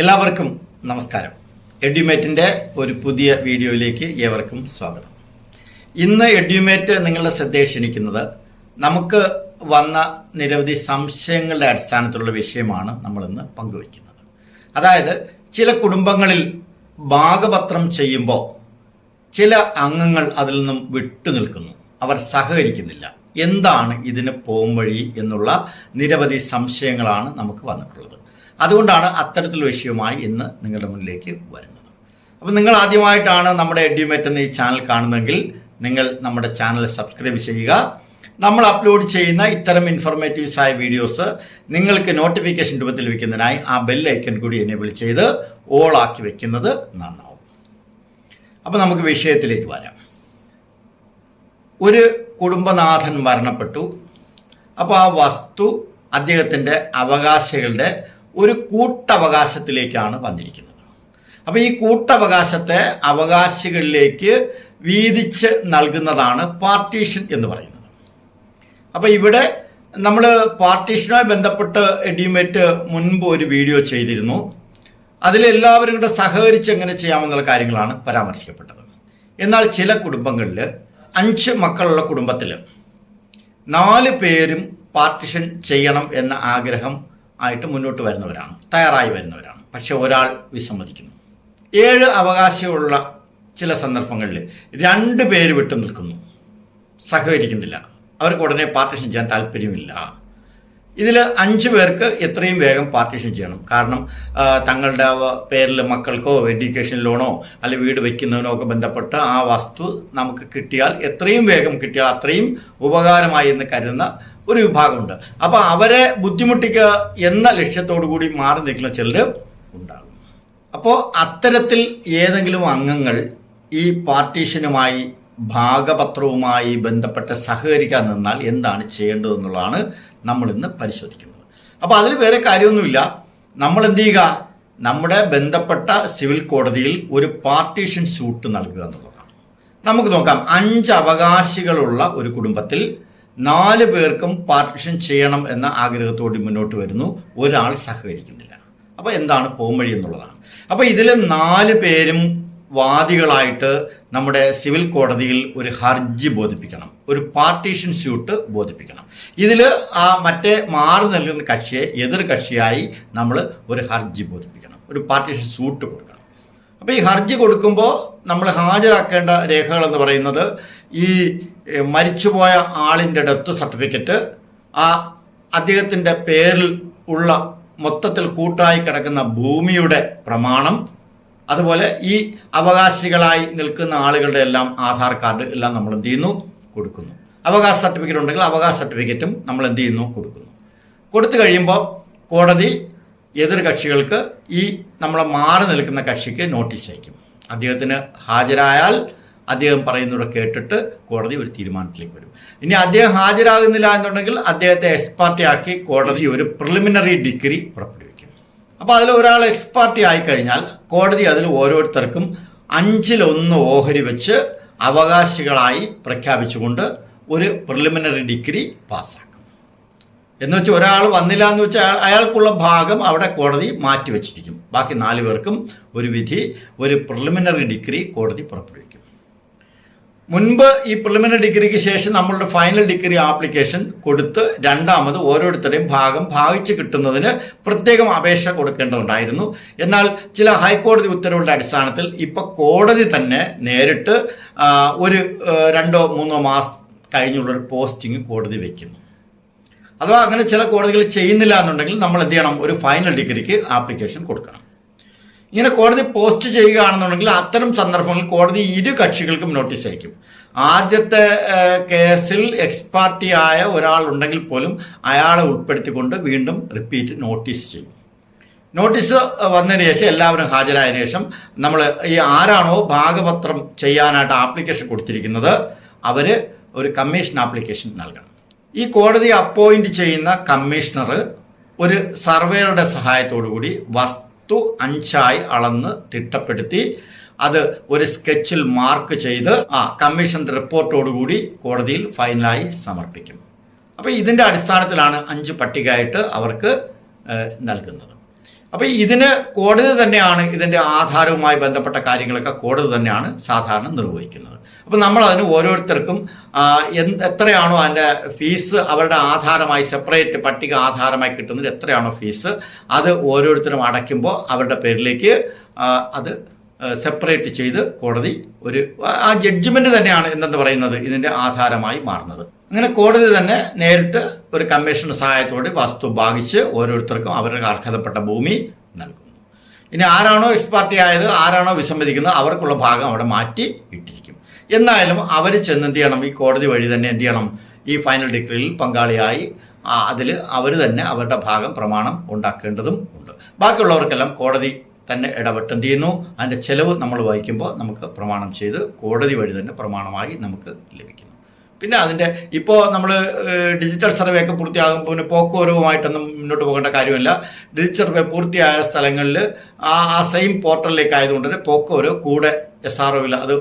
എല്ലാവർക്കും നമസ്കാരം. എഡ്യൂമേറ്റിന്റെ ഒരു പുതിയ വീഡിയോയിലേക്ക് ഏവർക്കും സ്വാഗതം. ഇന്ന് എഡ്യൂമേറ്റ് നിങ്ങളുടെ ശ്രദ്ധയെ ക്ഷണിക്കുന്നത് നമുക്ക് വന്ന നിരവധി സംശയങ്ങളുടെ അടിസ്ഥാനത്തിലുള്ള വിഷയമാണ് നമ്മളിന്ന് പങ്കുവയ്ക്കുന്നത്. അതായത് ചില കുടുംബങ്ങളിൽ ഭാഗപത്രം ചെയ്യുമ്പോൾ ചില അംഗങ്ങൾ അതിൽ നിന്നും വിട്ടു നിൽക്കുന്നു. അവർ സഹകരിക്കുന്നില്ല. എന്താണ് ഇതിന് പോംവഴി എന്നുള്ള നിരവധി സംശയങ്ങളാണ് നമുക്ക് വന്നിട്ടുള്ളത്. അതുകൊണ്ടാണ് അത്തരത്തിലുള്ള വിഷയവുമായി ഇന്ന് നിങ്ങളുടെ മുന്നിലേക്ക് വരുന്നത്. അപ്പോൾ നിങ്ങൾ ആദ്യമായിട്ടാണ് നമ്മുടെ എഡ്യൂമേറ്റ് എന്ന ഈ ചാനൽ കാണുന്നതെങ്കിൽ നിങ്ങൾ നമ്മുടെ ചാനൽ സബ്സ്ക്രൈബ് ചെയ്യുക. നമ്മൾ അപ്ലോഡ് ചെയ്യുന്ന ഇത്തരം ഇൻഫോർമേറ്റീവ്സ് ആയ വീഡിയോസ് നിങ്ങൾക്ക് നോട്ടിഫിക്കേഷൻ രൂപത്തിൽ ലഭിക്കുന്നതിനായി ആ ബെൽ ഐക്കൺ കൂടി എനേബിൾ ചെയ്ത് ഓൾ ആക്കി വെക്കുന്നത് നന്നാവും. അപ്പോൾ നമുക്ക് വിഷയത്തിലേക്ക് വരാം. ഒരു കുടുംബനാഥൻ മരണപ്പെട്ടു. അപ്പോൾ ആ വസ്തു അദ്ദേഹത്തിന്റെ അവകാശികളുടെ ഒരു കൂട്ടവകാശത്തിലേക്കാണ് വന്നിരിക്കുന്നത്. അപ്പോൾ ഈ കൂട്ടവകാശത്തെ അവകാശികളിലേക്ക് വീതിച്ച് നൽകുന്നതാണ് പാർട്ടീഷൻ എന്ന് പറയുന്നത്. അപ്പോൾ ഇവിടെ നമ്മൾ പാർട്ടീഷനുമായി ബന്ധപ്പെട്ട് എഡ്യൂമേറ്റ് മുൻപ് ഒരു വീഡിയോ ചെയ്തിരുന്നു. അതിലെല്ലാവരും കൂടെ സഹകരിച്ച് എങ്ങനെ ചെയ്യാമെന്നുള്ള കാര്യങ്ങളാണ് പരാമർശിക്കപ്പെട്ടത്. എന്നാൽ ചില കുടുംബങ്ങളിൽ അഞ്ച് മക്കളുള്ള കുടുംബത്തിൽ നാല് പേരും പാർട്ടിഷൻ ചെയ്യണം എന്ന ആഗ്രഹം ആയിട്ട് മുന്നോട്ട് വരുന്നവരാണ് തയ്യാറായി വരുന്നവരാണ്. പക്ഷെ ഒരാൾ വിസമ്മതിക്കുന്നു. ഏഴ് അവകാശമുള്ള ചില സന്ദർഭങ്ങളിൽ രണ്ട് പേര് വിട്ടു നിൽക്കുന്നു. സഹകരിക്കുന്നില്ല. അവർക്ക് ഉടനെ പാർട്ടിഷൻ ചെയ്യാൻ താല്പര്യമില്ല. ഇതിൽ അഞ്ച് പേർക്ക് എത്രയും വേഗം പാർട്ടിഷൻ ചെയ്യണം. കാരണം തങ്ങളുടെ പേരിൽ മക്കൾക്കോ എഡ്യൂക്കേഷൻ ലോണോ അല്ലെ വീട് വയ്ക്കുന്നതിനോ ഒക്കെ ബന്ധപ്പെട്ട് ആ വസ്തു നമുക്ക് കിട്ടിയാൽ എത്രയും വേഗം കിട്ടിയാൽ അത്രയും ഉപകാരമായി എന്ന് കരുതുന്ന ഒരു വിഭാഗമുണ്ട്. അപ്പോൾ അവരെ ബുദ്ധിമുട്ടിക്കുക എന്ന ലക്ഷ്യത്തോടു കൂടി മാറി നിൽക്കുന്ന ചിലർ ഉണ്ടാകും. അപ്പോൾ അത്തരത്തിൽ ഏതെങ്കിലും അംഗങ്ങൾ ഈ പാർട്ടീഷനുമായി ഭാഗപത്രവുമായി ബന്ധപ്പെട്ട് സഹകരിക്കാൻ നിന്നാൽ എന്താണ് ചെയ്യേണ്ടതെന്നുള്ളതാണ് നമ്മൾ ഇന്ന് പരിശോധിക്കുന്നത്. അപ്പോൾ അതിൽ വേറെ കാര്യമൊന്നുമില്ല. നമ്മൾ എന്ത് ചെയ്യുക? നമ്മുടെ ബന്ധപ്പെട്ട സിവിൽ കോടതിയിൽ ഒരു പാർട്ടീഷൻ സ്യൂട്ട് നൽകുക എന്നുള്ളതാണ്. നമുക്ക് നോക്കാം. അഞ്ച് അവകാശികളുള്ള ഒരു കുടുംബത്തിൽ നാല് പേർക്കും പാർട്ടിഷൻ ചെയ്യണം എന്ന ആഗ്രഹത്തോടെ മുന്നോട്ട് വരുന്നു. ഒരാൾ സഹകരിക്കുന്നില്ല. അപ്പോൾ എന്താണ് പോംവഴി എന്നുള്ളതാണ്. അപ്പോൾ ഇതിൽ നാല് പേരും വാദികളായിട്ട് നമ്മുടെ സിവിൽ കോടതിയിൽ ഒരു ഹർജി ബോധിപ്പിക്കണം. ഒരു പാർട്ടീഷൻ സ്യൂട്ട് ബോധിപ്പിക്കണം. ഇതിൽ ആ മറ്റേ മാറി നൽകുന്ന കക്ഷിയെ എതിർ കക്ഷിയായി നമ്മൾ ഒരു ഹർജി ബോധിപ്പിക്കണം. ഒരു പാർട്ടീഷൻ സ്യൂട്ട് കൊടുക്കണം. അപ്പോൾ ഈ ഹർജി കൊടുക്കുമ്പോൾ നമ്മൾ ഹാജരാക്കേണ്ട രേഖകൾ എന്ന് പറയുന്നത് ഈ മരിച്ചുപോയ ആളിന്റെ ഡെത്ത് സർട്ടിഫിക്കറ്റ് ആ അദ്ദേഹത്തിന്റെ പേരിൽ ഉള്ള മൊത്തത്തിൽ കൂട്ടായി കിടക്കുന്ന ഭൂമിയുടെ പ്രമാണം അതുപോലെ ഈ അവകാശികളായി നിൽക്കുന്ന ആളുകളുടെ എല്ലാം ആധാർ കാർഡ് എല്ലാം നമ്മൾ എന്ത് ചെയ്യുന്നു? കൊടുക്കുന്നു. അവകാശ സർട്ടിഫിക്കറ്റ് ഉണ്ടെങ്കിൽ അവകാശ സർട്ടിഫിക്കറ്റും നമ്മൾ എന്ത് ചെയ്യുന്നു? കൊടുക്കുന്നു. കൊടുത്തു കഴിയുമ്പോൾ കോടതി എതിർ കക്ഷികൾക്ക് ഈ നമ്മളെ മാറി നിൽക്കുന്ന കക്ഷിക്ക് നോട്ടീസ് അയക്കും. അദ്ദേഹത്തിന് ഹാജരായാൽ അദ്ദേഹം പറയുന്നത് കേട്ടിട്ട് കോടതി ഒരു തീരുമാനത്തിലേക്ക് വരും. ഇനി അദ്ദേഹം ഹാജരാകുന്നില്ല എന്നുണ്ടെങ്കിൽ അദ്ദേഹത്തെ എക്സ്പാർട്ടി ആക്കി കോടതി ഒരു പ്രിലിമിനറി ഡിഗ്രി പുറപ്പെടുവിക്കും. അപ്പോൾ അതിൽ ഒരാൾ എക്സ്പാർട്ടി ആയി കഴിഞ്ഞാൽ കോടതി അതിൽ ഓരോരുത്തർക്കും അഞ്ചിലൊന്ന് ഓഹരി വെച്ച് അവകാശികളായി പ്രഖ്യാപിച്ചുകൊണ്ട് ഒരു പ്രിലിമിനറി ഡിഗ്രി പാസ്സാക്കും. എന്ന് വെച്ചാൽ ഒരാൾ വന്നില്ല എന്ന് വെച്ചാൽ അയാൾക്കുള്ള ഭാഗം അവിടെ കോടതി മാറ്റി വെച്ചിരിക്കും. ബാക്കി നാല് പേർക്കും ഒരു വിധി ഒരു പ്രിലിമിനറി ഡിഗ്രി കോടതി പുറപ്പെടുവിക്കും. മുൻപ് ഈ പ്രിലിമിനറി ഡിഗ്രിക്ക് ശേഷം നമ്മളുടെ ഫൈനൽ ഡിഗ്രി ആപ്ലിക്കേഷൻ കൊടുത്ത് രണ്ടാമത് ഓരോരുത്തരുടെയും ഭാഗം ഭാഗിച്ച് കിട്ടുന്നതിന് പ്രത്യേകം അപേക്ഷ കൊടുക്കേണ്ടതുണ്ടായിരുന്നു. എന്നാൽ ചില ഹൈക്കോടതി ഉത്തരവുകളുടെ അടിസ്ഥാനത്തിൽ ഇപ്പൊ കോടതി തന്നെ നേരിട്ട് ഒരു രണ്ടോ മൂന്നോ മാസം കഴിഞ്ഞുള്ളൊരു പോസ്റ്റിംഗ് കോടതി വെക്കുന്നു. അഥവാ അങ്ങനെ ചില കോടതികൾ ചെയ്യുന്നില്ല എന്നുണ്ടെങ്കിൽ നമ്മൾ എന്ത് ചെയ്യണം? ഒരു ഫൈനൽ ഡിഗ്രിക്ക് ആപ്ലിക്കേഷൻ കൊടുക്കണം. ഇങ്ങനെ കോടതി പോസ്റ്റ് ചെയ്യുകയാണെന്നുണ്ടെങ്കിൽ അത്തരം സന്ദർഭങ്ങളിൽ കോടതി ഇരു കക്ഷികൾക്കും നോട്ടീസ് അയക്കും. ആദ്യത്തെ കേസിൽ എക്സ്പാർട്ടി ആയ ഒരാൾ ഉണ്ടെങ്കിൽ പോലും അയാളെ ഉൾപ്പെടുത്തിക്കൊണ്ട് വീണ്ടും റിപ്പീറ്റ് നോട്ടീസ് ചെയ്യും. നോട്ടീസ് വന്നതിന് ശേഷം എല്ലാവരും ഹാജരായതിനു ശേഷം നമ്മൾ ഈ ആരാണോ ഭാഗപത്രം ചെയ്യാനായിട്ട് ആപ്ലിക്കേഷൻ കൊടുത്തിരിക്കുന്നത് അവർ ഒരു കമ്മീഷൻ ആപ്ലിക്കേഷൻ നൽകണം. ഈ കോടതി അപ്പോയിന്റ് ചെയ്യുന്ന കമ്മീഷണർ ഒരു സർവേയറുടെ കൂടി വസ്തു അഞ്ചായി അളന്ന് തിട്ടപ്പെടുത്തി അത് ഒരു സ്കെച്ചിൽ മാർക്ക് ചെയ്ത് ആ കമ്മീഷൻ റിപ്പോർട്ടോടുകൂടി കോടതിയിൽ ഫൈനലായി സമർപ്പിക്കും. അപ്പോൾ ഇതിന്റെ അടിസ്ഥാനത്തിലാണ് അഞ്ച് പട്ടികയായിട്ട് അവർക്ക് നൽകുന്നത്. അപ്പോൾ ഇതിന് കോടതി തന്നെയാണ് ഇതിന്റെ ആധാരവുമായി ബന്ധപ്പെട്ട കാര്യങ്ങളൊക്കെ കോടതി തന്നെയാണ് സാധാരണ നിർവഹിക്കുന്നത്. അപ്പൊ നമ്മൾ അതിന് ഓരോരുത്തർക്കും എത്രയാണോ അതിന്റെ ഫീസ് അവരുടെ ആധാരമായി സെപ്പറേറ്റ് പട്ടിക ആധാരമായി കിട്ടുന്നത് എത്രയാണോ ഫീസ് അത് ഓരോരുത്തരും അടയ്ക്കുമ്പോൾ അവരുടെ പേരിലേക്ക് അത് സെപ്പറേറ്റ് ചെയ്ത് കോടതി ഒരു ആ ജഡ്ജ്മെന്റ് തന്നെയാണ് എന്തെന്ന് പറയുന്നത്? ഇതിന്റെ ആധാരമായി മാറുന്നത്. അങ്ങനെ കോടതി തന്നെ നേരിട്ട് ഒരു കമ്മീഷന്റെ സഹായത്തോടെ വസ്തു ഭാഗിച്ച് ഓരോരുത്തർക്കും അവരുടെ അർഹതപ്പെട്ട ഭൂമി നൽകുന്നു. ഇനി ആരാണോ എക്സ്പാർട്ടി ആയത് ആരാണോ വിസമ്മതിക്കുന്നത് അവർക്കുള്ള ഭാഗം അവിടെ മാറ്റി ഇട്ടിരിക്കും. എന്നായാലും അവർ ചെന്ന് എന്ത് ചെയ്യണം? ഈ കോടതി വഴി തന്നെ എന്ത് ചെയ്യണം? ഈ ഫൈനൽ ഡിഗ്രിയിൽ പങ്കാളിയായി അതിൽ അവർ തന്നെ അവരുടെ ഭാഗം പ്രമാണം ഉണ്ടാക്കേണ്ടതും ഉണ്ട്. ബാക്കിയുള്ളവർക്കെല്ലാം കോടതി തന്നെ ഇടപെട്ട് എന്ത് ചെയ്യുന്നു? അതിന്റെ ചെലവ് നമ്മൾ വഹിക്കുമ്പോൾ നമുക്ക് പ്രമാണം ചെയ്ത് കോടതി വഴി തന്നെ പ്രമാണമായി നമുക്ക് ലഭിക്കുന്നു. പിന്നെ അതിന്റെ ഇപ്പോൾ നമ്മൾ ഡിജിറ്റൽ സർവേ ഒക്കെ പൂർത്തിയാകുമ്പോൾ പിന്നെ പോക്കുവരവുമായിട്ടൊന്നും മുന്നോട്ട് പോകേണ്ട കാര്യമില്ല. ഡിജിറ്റൽ സർവേ പൂർത്തിയായ സ്ഥലങ്ങളിൽ ആ ആ സെയിം പോർട്ടലിലേക്ക് ആയതുകൊണ്ട് തന്നെ പോക്കുവരവ് കൂടെ എസ് ആർ ഒയിൽ അത്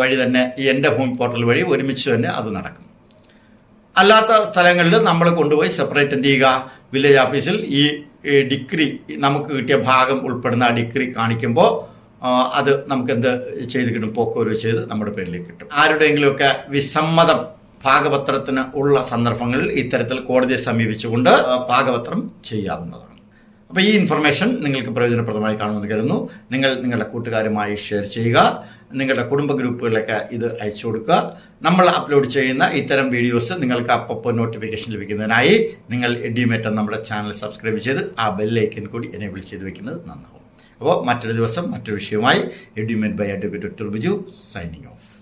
വഴി തന്നെ ഈ എന്റെ ഹോം പോർട്ടൽ വഴി ഒരുമിച്ച് തന്നെ അത് നടക്കും. അല്ലാത്ത സ്ഥലങ്ങളിൽ നമ്മൾ കൊണ്ടുപോയി സെപ്പറേറ്റ് എന്ത് ചെയ്യുക? വില്ലേജ് ഓഫീസിൽ ഈ ഡിഗ്രി നമുക്ക് കിട്ടിയ ഭാഗം ഉൾപ്പെടുന്ന ആ ഡിഗ്രി കാണിക്കുമ്പോൾ അത് നമുക്ക് എന്ത് ചെയ്ത് കിട്ടും? പോക്കുവരവ് ചെയ്ത് നമ്മുടെ പേരിലേക്ക് കിട്ടും. ആരുടെയെങ്കിലുമൊക്കെ വിസമ്മതം ഭാഗപത്രത്തിന് ഉള്ള സന്ദർഭങ്ങളിൽ ഇത്തരത്തിൽ കോടതിയെ സമീപിച്ചുകൊണ്ട് ഭാഗപത്രം ചെയ്യാവുന്നതാണ്. അപ്പോൾ ഈ ഇൻഫർമേഷൻ നിങ്ങൾക്ക് പ്രയോജനപ്രദമായി കാണുമെന്ന് കരുതുന്നു. നിങ്ങൾ നിങ്ങളുടെ കൂട്ടുകാരുമായി ഷെയർ ചെയ്യുക. നിങ്ങളുടെ കുടുംബ ഗ്രൂപ്പുകളിലൊക്കെ ഇത് അയച്ചു കൊടുക്കുക. നമ്മൾ അപ്ലോഡ് ചെയ്യുന്ന ഇത്തരം വീഡിയോസ് നിങ്ങൾക്ക് അപ്പപ്പോൾ നോട്ടിഫിക്കേഷൻ ലഭിക്കുന്നതിനായി നിങ്ങൾ എഡിമേറ്റം നമ്മുടെ ചാനൽ സബ്സ്ക്രൈബ് ചെയ്ത് ആ ബെല്ലൈക്കൻ കൂടി എനേബിൾ ചെയ്ത് വെക്കുന്നത് നന്നാവും. അപ്പോൾ മറ്റൊരു ദിവസം മറ്റൊരു വിഷയവുമായി Edumate by advocate Biju signing off